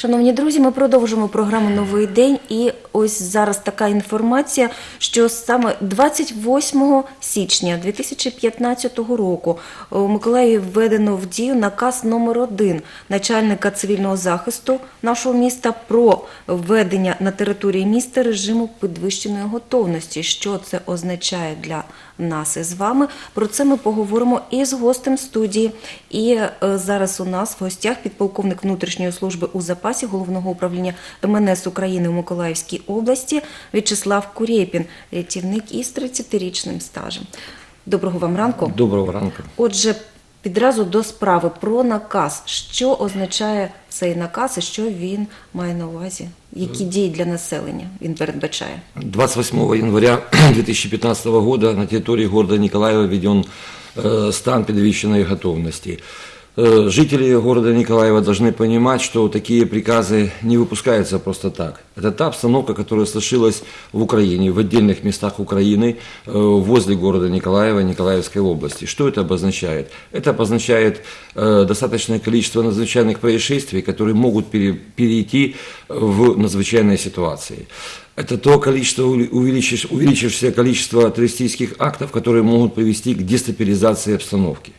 Шановні друзі, ми продовжимо програму Новий день. І ось зараз така інформація, що саме 28 січня 2015 року у Миколаєві введено в дію наказ номер 1 начальника цивільного захисту нашого міста про введення на території міста режиму підвищеної готовності. Що це означає для нас із вами? Про це ми поговоримо і з гостем студії. І е, зараз у нас в гостях підполковник внутрішньої служби у запасі головного управління МНС України у Миколаївській області В'ячеслав Курєпін, рятівник із 30-річним стажем. Доброго вам ранку. Доброго ранку. Отже, підразу до справи про наказ. Що означає цей наказ і що він має на увазі? Які дії для населення він передбачає? 28 января 2015 года на территории города Николаева введен э, стан предвещенной готовности. Э, Жители города Николаева должны понимать, что такие приказы не выпускаются просто так. Это та обстановка, которая сложилась в Украине, в отдельных местах Украины, э, возле города Николаева, Николаевской области. Что это обозначает? Это обозначает э, достаточное количество надзвычайных происшествий, которые могут пере- перейти в надзвычайные ситуации. Это то количество, увеличившееся количество террористических актов, которые могут привести к дестабилизации обстановки.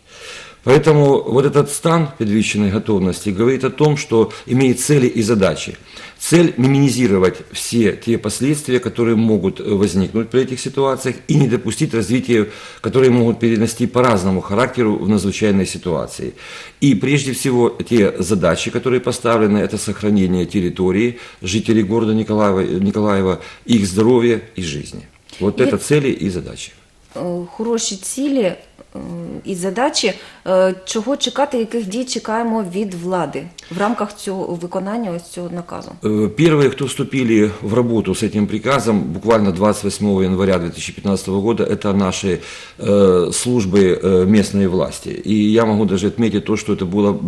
Поэтому вот этот стан предвещенной готовности говорит о том, что имеет цели и задачи. Цель минимизировать все те последствия, которые могут э, возникнуть при этих ситуациях и не допустить развития, которые могут перенести по разному характеру в надзвычайной ситуации. И прежде всего те задачи, которые поставлены, это сохранение территории жителей города Николаева, Николаева их здоровья и жизни. Вот Я- это цели и задачи. Е, Хороші цілі е, і задачі. Е, Чого чекати, яких дій чекаємо від влади в рамках цього виконання ось цього наказу? Э, Первые, кто вступили в работу с этим приказом, буквально 28 января 2015 года, это наши э, службы э, местной власти. И я могу даже отметить то, что это было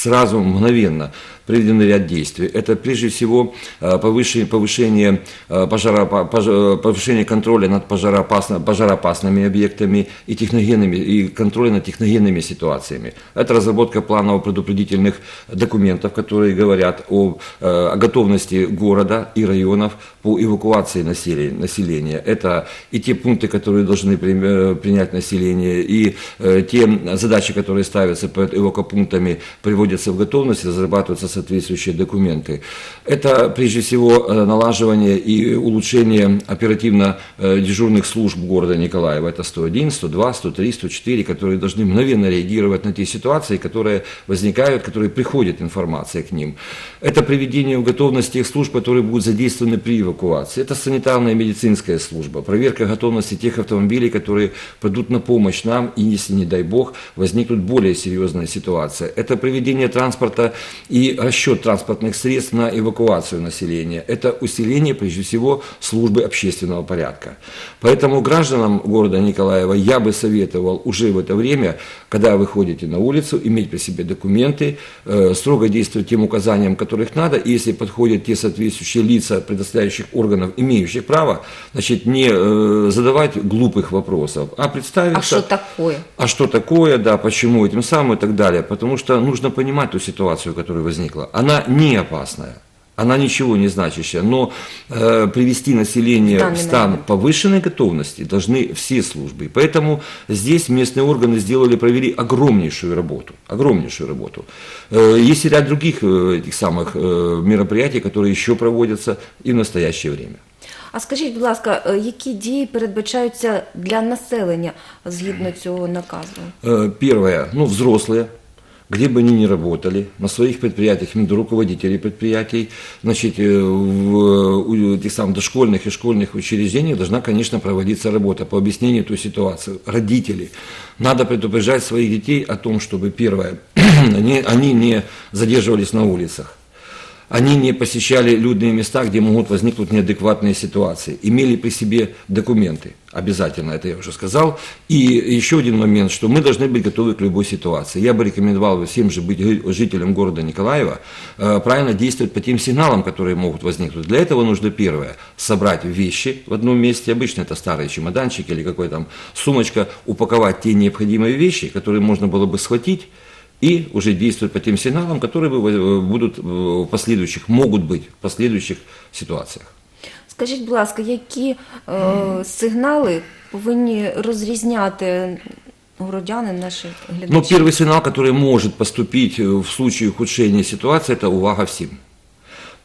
сразу, мгновенно приведен ряд действий. Это прежде всего э, повышение, повышение, э, пожаропа- пож- э, повышение контроля над пожароопасно- пожароопасными объектами и, техногенными, и контроля над техногенными ситуациями. Это разработка планово-предупредительных документов, которые говорят о, о готовности города и районов по эвакуации населения. Это и те пункты, которые должны при- принять население, и те задачи, которые ставятся перед эвакопунктами, приводятся в готовность, и разрабатываются соответствующие документы. Это прежде всего э, налаживание и улучшение оперативно-дежурных служб города Николаева. Это 101, 102, 103, 104, которые должны мгновенно реагировать на те ситуации, которые возникают, которые приходит информация к ним. Это приведение в готовность тех служб, которые будут задействованы при эвакуации. Это санитарная и медицинская служба, проверка готовности тех автомобилей, которые придут на помощь нам, и если, не дай бог, возникнут более серьезная ситуация. Это приведение транспорта и расчет транспортных средств на эвакуацию населения. Это усиление, прежде всего, службы общественного порядка. Поэтому гражданам города Николаева я бы советовал уже в это время, когда вы ходите на улицу, иметь при себе документы, э, строго действовать тем указаниям, которых надо, и если подходят те соответствующие лица, предоставляющих органов, имеющих право, значит, не э, задавать глупых вопросов, а представиться. А що такое? А что такое, да, почему этим самым и так далее. Потому что нужно понимать ту ситуацию, которая возникла. Она не опасная. Она ничего не значащая, но э, привести население В данный в стан момент. повышенной готовности должны все службы. И Поэтому здесь местные органы сделали, провели огромнейшую работу. Огромнейшую работу. Э, есть и ряд других э, этих самых э, мероприятий, которые еще проводятся и в настоящее время. А скажіть, будь ласка, е, які дії передбачаються для населення згідно цього наказу? Э, Первое, ну, взрослые, где бы они ни работали, на своих предприятиях, именно руководители предприятий, значит, э, в у этих самых дошкольных и школьных учреждениях должна, конечно, проводиться работа по объяснению той ситуации. Родители, надо предупреждать своих детей о том, чтобы, первое, они, они не задерживались на улицах. Они не посещали людные места, где могут возникнуть неадекватные ситуации. Имели при себе документы. Обязательно, это я уже сказал. И еще один момент, что мы должны быть готовы к любой ситуации. Я бы рекомендовал всем же быть жи- жителям города Николаева э, правильно действовать по тем сигналам, которые могут возникнуть. Для этого нужно первое, собрать вещи в одном месте. Обычно это старый чемоданчик или какой там сумочка. Упаковать те необходимые вещи, которые можно было бы схватить и уже действовать по тем сигналам, которые вы- э, будут э, в последующих, могут быть в последующих ситуациях. Скажіть, будь ласка, які е, сигнали повинні розрізняти городяни, наші глядачі? Но первый сигнал, который может поступить э, в случае ухудшения ситуации, это увага всем.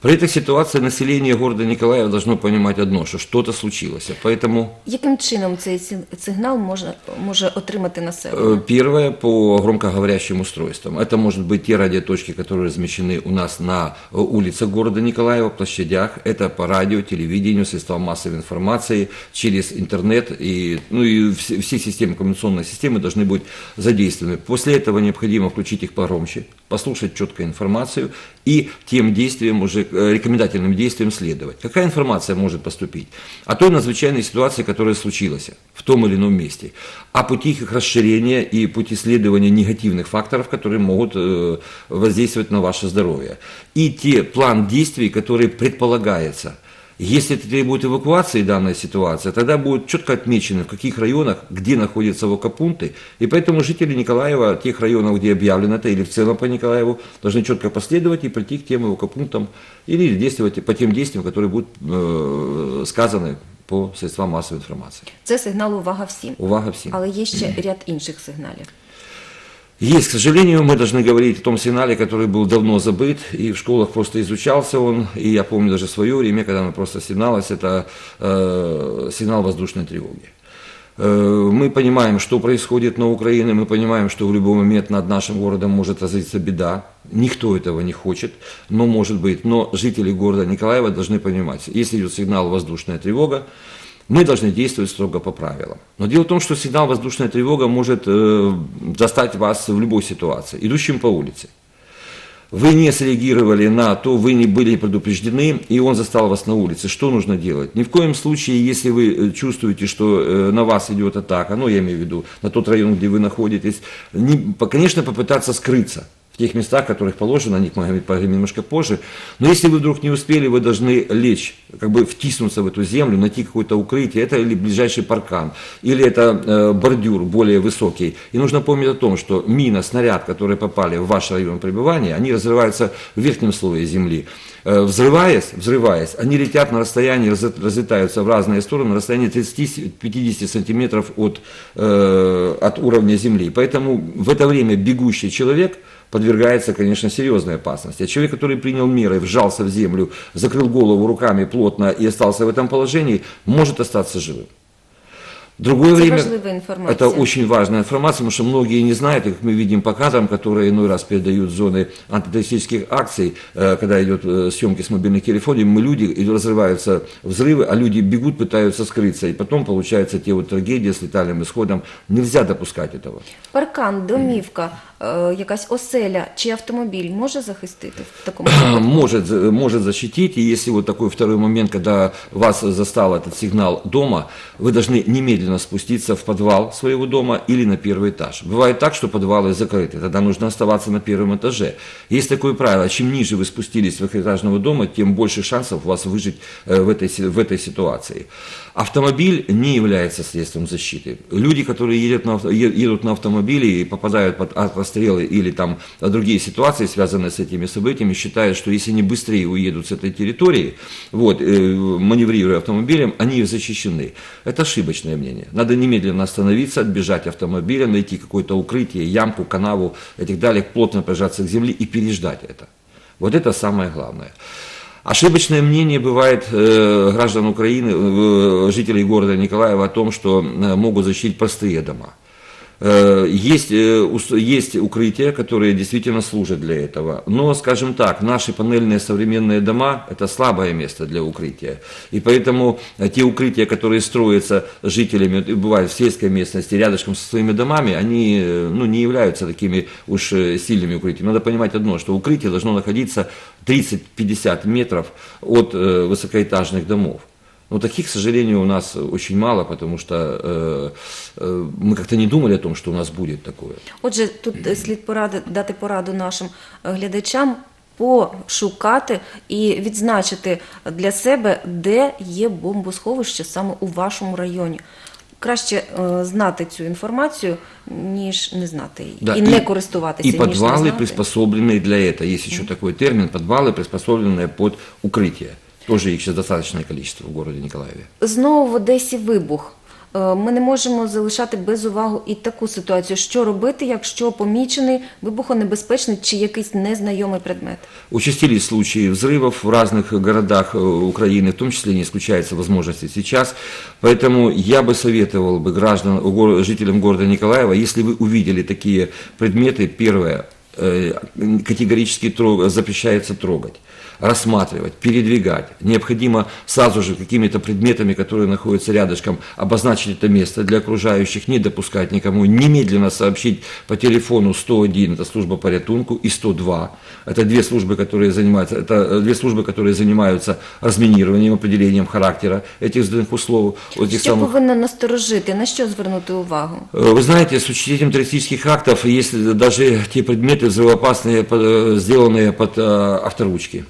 При этой ситуации население города Николаева должно понимать одно, что что-то случилось. Поэтому Яким чином цей сі- сигнал може, може отримати э, населення? первое по громкоговорящим устройствам. Это может быть те радиоточки, которые размещены у нас на э, улицах города Николаева, площадях. Это по радио, телевидению, средствам массовой информации, через интернет. И, ну, и все, системы, коммуникационные системы должны быть задействованы. После этого необходимо включить их погромче, послушать четко информацию и тем действиям, уже э, рекомендательным действиям следовать. Какая информация может поступить? О той надзвычайной ситуации, которая случилась в том или ином месте. О пути их расширения и пути следования негативных факторов, которые могут э, воздействовать на ваше здоровье. И те план действий, который предполагается – если это требует эвакуации данная ситуация, тогда будет четко отмечено, в каких районах, где находятся эвакопункты. И поэтому жители Николаева, тех районов, где объявлено это, или в целом по Николаеву, должны четко последовать и прийти к тем эвакопунктам, или действовать по тем действиям, которые будут э, сказаны по средствам массовой информации. Це сигнал увага всім. Увага всем. Але є ще ряд інших сигналів. Есть, к сожалению, мы должны говорить о том сигнале, который был давно забыт, и в школах просто изучался он, и я помню даже свое время, когда мы просто сигналось, это э, сигнал воздушной тревоги. Э, Мы понимаем, что происходит на Украине, мы понимаем, что в любой момент над нашим городом может разразиться беда. Никто этого не хочет, но может быть. Но жители города Николаева должны понимать, если идет сигнал воздушная тревога, мы должны действовать строго по правилам. Но дело в том, что сигнал воздушная тревога может э, застать вас в любой ситуации, идущим по улице. Вы не среагировали на то, вы не были предупреждены, и он застал вас на улице. Что нужно делать? Ни в коем случае, если вы э, чувствуете, что э, на вас идет атака, ну, я имею в виду, на тот район, где вы находитесь, не, конечно, попытаться скрыться тех местах, которых положено, о них мы говорим- поговорим немножко позже. Но если вы вдруг не успели, вы должны лечь, как бы втиснуться в эту землю, найти какое-то укрытие, это или ближайший паркан, или это э, бордюр более высокий. И нужно помнить о том, что мина, снаряд, которые попали в ваш район пребывания, они разрываются в верхнем слое земли. Э, Взрываясь, взрываясь, они летят на расстоянии, разлет- разлетаются в разные стороны, на расстоянии 30-50 сантиметров от, э, от уровня земли. Поэтому в это время бегущий человек подвергается, конечно, серьезной опасности. А человек, который принял меры, вжался в землю, закрыл голову руками плотно и остался в этом положении, может остаться живым. Другое Это время, это очень важная информация, потому что многие не знают, как мы видим по кадрам, которые иной раз передают зоны антитеррористических акций, э, когда идет э, съемки с мобильных телефонов, мы люди, и разрываются взрывы, а люди бегут, пытаются скрыться, и потом получаются те вот трагедии с летальным исходом. Нельзя допускать этого. Паркан, домівка, е, якась оселя чи автомобіль може захистити в випадку? может, может защитить. И если вот такой второй момент, когда вас застал этот сигнал дома, вы должны немедленно спуститься в подвал своего дома или на первый этаж. Бывает так, что подвалы закрыты, тогда нужно оставаться на первом этаже. Есть такое правило, чем ниже вы спустились с двухэтажного дома, тем больше шансов у вас выжить э, в этой, в этой ситуации. Автомобиль не является средством защиты. Люди, которые едут на, едут на автомобиле и попадают под расстрелы или там другие ситуации, связанные с этими событиями, считают, что если они быстрее уедут с этой территории, вот, э, маневрируя автомобилем, они защищены. Это ошибочное мнение. Надо немедленно остановиться, отбежать автомобилем, найти какое-то укрытие, ямку, канаву и так далее, плотно прижаться к земле и переждать это. Вот это самое главное. Ошибочное мнение бывает э, граждан Украины, э, жителей города Николаева о том, что э, могут защитить простые дома. Э, Есть, э, есть укрытия, которые действительно служат для этого. Но, скажем так, наши панельные современные дома – это слабое место для укрытия. И поэтому э, те укрытия, которые строятся жителями, бывают в сельской местности, рядышком со своими домами, они ну, не являются такими уж сильными укрытиями. Надо понимать одно, что укрытие должно находиться 30-50 метров от высокоэтажных домов. Но таких, к сожалению, у нас очень мало, потому что э, э, мы как-то не думали о том, что у нас будет такое. Отже, тут е, слід поради, дати пораду нашим е, глядачам пошукати і відзначити для себе, де є бомбосховище саме у вашому районі. краще е, знати цю інформацію, ніж не знати її. Да, і, не користуватися, И ніж не подвалы, знати. приспособленные для этого. Есть еще такой термин, подвалы, приспособленные под укрытие. Тоже их сейчас достаточное количество в городе Николаеве. Знову в Одесі вибух. Е, Ми не можемо залишати без уваги і таку ситуацію. Що робити, якщо помічений вибухонебезпечний чи якийсь незнайомий предмет? Участились случаи взрывов в разных городах э, Украины, в том числе не исключается возможности сейчас. Поэтому я бы советовал бы граждан, горо- жителям города Николаева, если вы увидели такие предметы, первое, э, категорически тро- запрещается трогать рассматривать, передвигать. Необходимо сразу же какими-то предметами, которые находятся рядышком, обозначить это место для окружающих, не допускать никому, немедленно сообщить по телефону 101, это служба по рятунку, и 102. Это две службы, которые занимаются, это э, две службы, которые занимаются разминированием, определением характера этих условий. вот этих Що самых повинно насторожити? На що звернути увагу? Э, Вы знаете, с участием террористических актов, если даже те предметы взрывоопасные, э, сделанные под э, авторучки,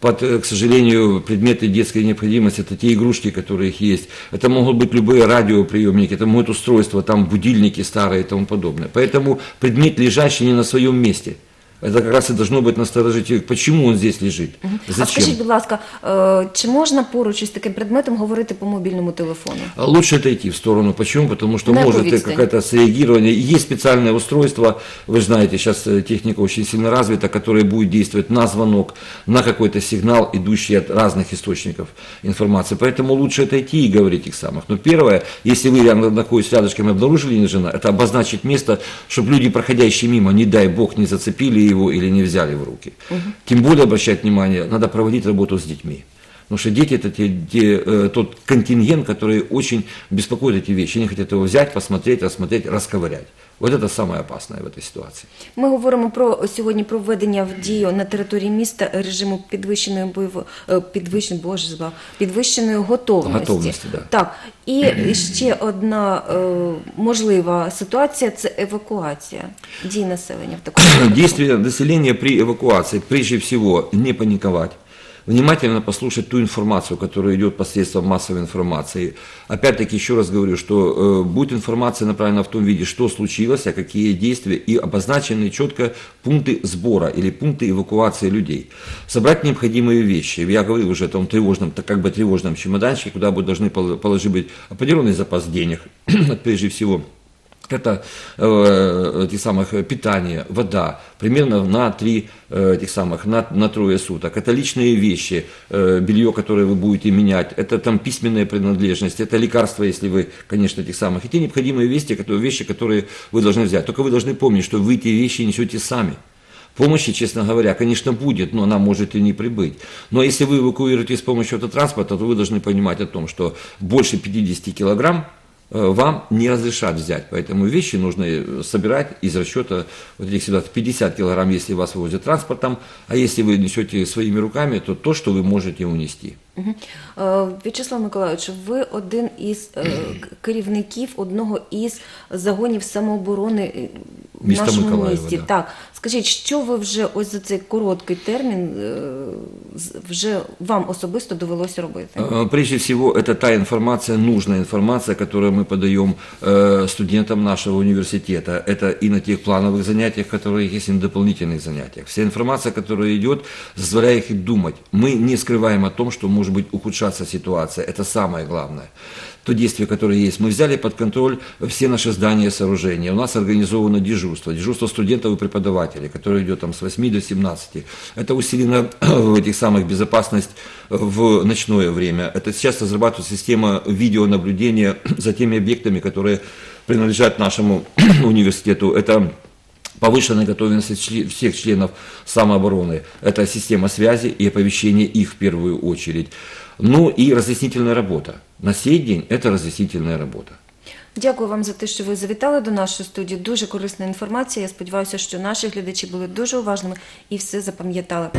под, э, к сожалению, предметы детской необходимости, это те игрушки, которые их есть. Это могут быть любые радиоприемники, это могут устройства, там будильники старые и тому подобное. Поэтому предмет, лежащий не на своем месте, это как раз и должно быть насторожить, почему он здесь лежит, А зачем. скажіть, будь ласка, е, чи можна поруч із таким предметом говорити по мобільному телефону? А Лучше отойти в сторону. Почему? Потому что На может какую э, відстань? какое-то среагирование. И Есть специальное устройство, вы знаете, сейчас э, техника очень сильно развита, которое будет действовать на звонок, на какой-то сигнал, идущий от разных источников информации. Поэтому лучше отойти и говорить их самых. Но первое, если вы рядом находитесь рядышком и обнаружили нежена, это обозначить место, чтобы люди, проходящие мимо, не дай бог, не зацепили его или не взяли в руки. Тем более, обращать внимание, надо проводить работу с детьми. Потому что дети это те- те, э, тот контингент, который очень беспокоит эти вещи. Они хотят его взять, посмотреть, рассмотреть, расковырять. Вот это самое опасное в этой ситуации. Ми говоримо про сьогодні про введення в дію на території міста режиму підвищеної бойово е, підвищеної боже збав підвищеної готовності. Готовності, да. Так і ще одна е, можлива ситуація це евакуація дій населення в такому випадку. Действие населения при эвакуации, прежде всего, не паниковать. Внимательно послушать ту информацию, которая идет посредством массовой информации. Опять-таки, еще раз говорю, что э, будет информация направлена в том виде, что случилось, а какие действия, и обозначены четко пункты сбора или пункты эвакуации людей. Собрать необходимые вещи. Я говорил уже о том тревожном, так как бы тревожном чемоданчике, куда бы должны пол- положить быть определенный запас денег, прежде всего. Это э, этих самых э, питание, вода, примерно на три э, этих самых, на, на трое суток. Это личные вещи, э, белье, которое вы будете менять, это там письменная принадлежность, это лекарства, если вы, конечно, этих самых. И те необходимые вещи, которые, вещи, которые вы должны взять. Только вы должны помнить, что вы эти вещи несете сами. Помощи, честно говоря, конечно, будет, но она может и не прибыть. Но если вы эвакуируете с помощью автотранспорта, то вы должны понимать о том, что больше 50 килограмм вам не разрешат взять. Поэтому вещи нужно э, собирать из расчета вот этих ситуаций. 50 килограмм, если вас вывозят транспортом, а если вы несете своими руками, то то, что вы можете унести. Мгм. Е, В'ячеслав Миколайович, ви один із е, к- керівників одного із загонів самооборони е, в Міста нашому Миколаєва, місті. да. Так, скажіть, що ви вже ось за цей короткий термін е, з- вже вам особисто довелося робити? Э, Прежде всего, это та информация, нужная информация, которую мы подаем э, студентам нашего университета. Это и на тех плановых занятиях, которые есть, и на дополнительных занятиях. Вся информация, которая идет, заставляет их думать. Мы не скрываем о том, что может быть ухудшаться ситуация. Это самое главное. То действие, которое есть. Мы взяли под контроль все наши здания и сооружения. У нас организовано дежурство. Дежурство студентов и преподавателей, которое идет там с 8 до 17. Это усилена в этих самых безопасность в ночное время. Это сейчас разрабатывается система видеонаблюдения за теми объектами, которые принадлежат нашему университету. Это повышенная готовность всех членов самообороны. Это система связи и оповещения их в первую очередь. Ну и разъяснительная работа. На сей день это разъяснительная работа. Дякую вам за те, що ви завітали до нашої студії. Дуже корисна інформація. Я сподіваюся, що наші глядачі були дуже уважними і все запам'ятали.